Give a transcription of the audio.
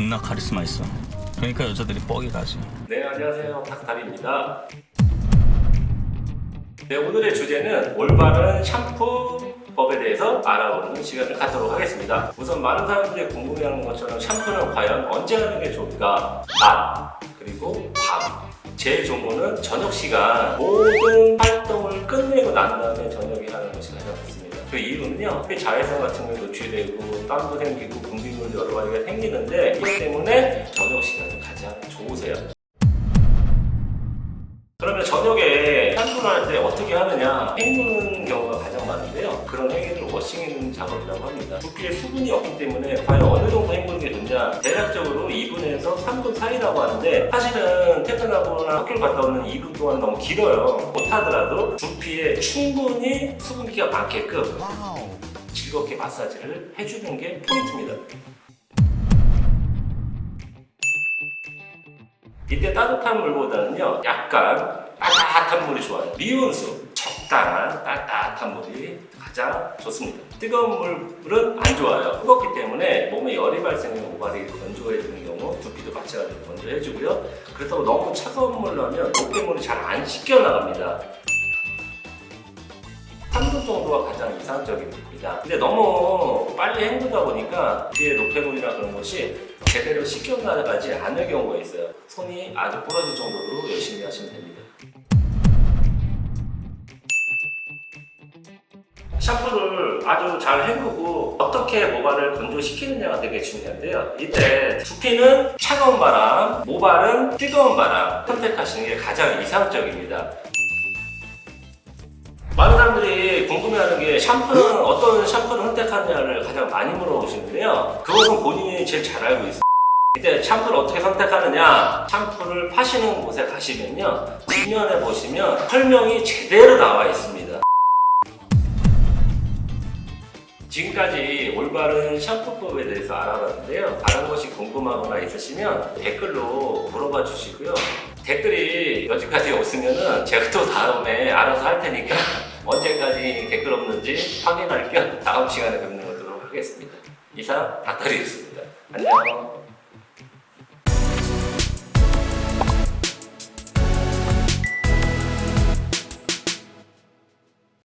존나 카리스마 있어. 그러니까 여자들이 뻑이 가지. 네, 안녕하세요. 닥달입니다. 네, 오늘의 주제는 올바른 샴푸법에 대해서 알아보는 시간을 갖도록 하겠습니다. 우선 많은 사람들이 궁금해하는 것처럼 샴푸는 과연 언제 하는 게 좋을까? 낮, 그리고 밤. 제일 좋은 거는 저녁 시간 모든 활동을 끝내고 난 다음에 저녁에 하는 것이 가장 좋습니다. 그 이유는요, 그 자외선 같은 게 노출되고 땀도 생기고 분비물 여러 가지가 생기는데 이것 때문에 저녁 시간이 가장 좋으세요. 그러면 저녁에 샴푸를 할때 어떻게 하느냐 헹구는 경우가 가장 많은데요 그런 행위를 워싱해주는 작업이라고 합니다 두피에 수분이 없기 때문에 과연 어느 정도 헹구는 게 좋냐 대략적으로 2분에서 3분 사이라고 하는데 사실은 퇴근하거나 학교를 갔다 오는 2분 동안 너무 길어요. 못하더라도 두피에 충분히 수분기가 많게끔 즐겁게 마사지를 해주는 게 포인트입니다. 이때 따뜻한 물보다는요 약간 따뜻한 물이 좋아요. 미온수 적당한 따뜻한 물이 가장 좋습니다. 뜨거운 물은 안 좋아요. 뜨겁기 때문에 몸에 열이 발생해 모발이 건조해지는 경우 두피도 마찬가지로 건조해지고요 그렇다고 너무 차가운 물로 하면 노폐물이 잘 안 씻겨 나갑니다 3분 정도가 가장 이상적입니다. 근데 너무 빨리 헹구다 보니까 뒤에 노폐물이나 그런 것이 제대로 씻겨 나가지 않을 경우가 있어요. 손이 아주 부러질 정도로 열심히 하시면 됩니다. 샴푸를 아주 잘 헹구고 어떻게 모발을 건조시키느냐가 되게 중요한데요. 이때 두피는 차가운 바람, 모발은 뜨거운 바람 선택하시는 게 가장 이상적입니다. 많은 사람들이 궁금해하는 게 샴푸는 어떤 샴푸를 선택하느냐를 가장 많이 물어보시는데요. 그것은 본인이 제일 잘 알고 있어요. 이때 샴푸를 어떻게 선택하느냐? 샴푸를 파시는 곳에 가시면요. 뒷면에 보시면 설명이 제대로 나와 있습니다. 지금까지 올바른 샴푸법에 대해서 알아봤는데요. 다른 것이 궁금하거나 있으시면 댓글로 물어봐 주시고요. 댓글이 여기까지 없으면은 제가 또 다음에 알아서 할 테니까 언제까지 댓글 없는지 확인할 겸 다음 시간에 뵙는 것으로 하겠습니다. 이상 닥터리였습니다. 안녕.